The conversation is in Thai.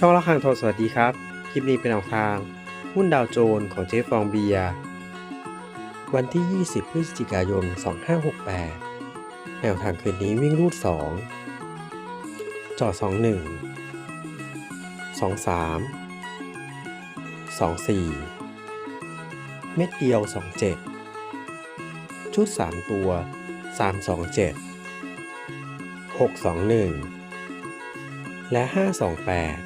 ช่องละครังโทรสวัสดีครับ คลิปนี้เป็นแนวทาง หุ้นดาวโจนของเจ๊ฟองเบียวันที่ 20 พฤศจิกายน 2568 แนวทางคืนนี้วิ่งรูด 2 จอ21 23 24 เม็ดเดียว 27 ชุด 3 ตัว 327 621 และ 528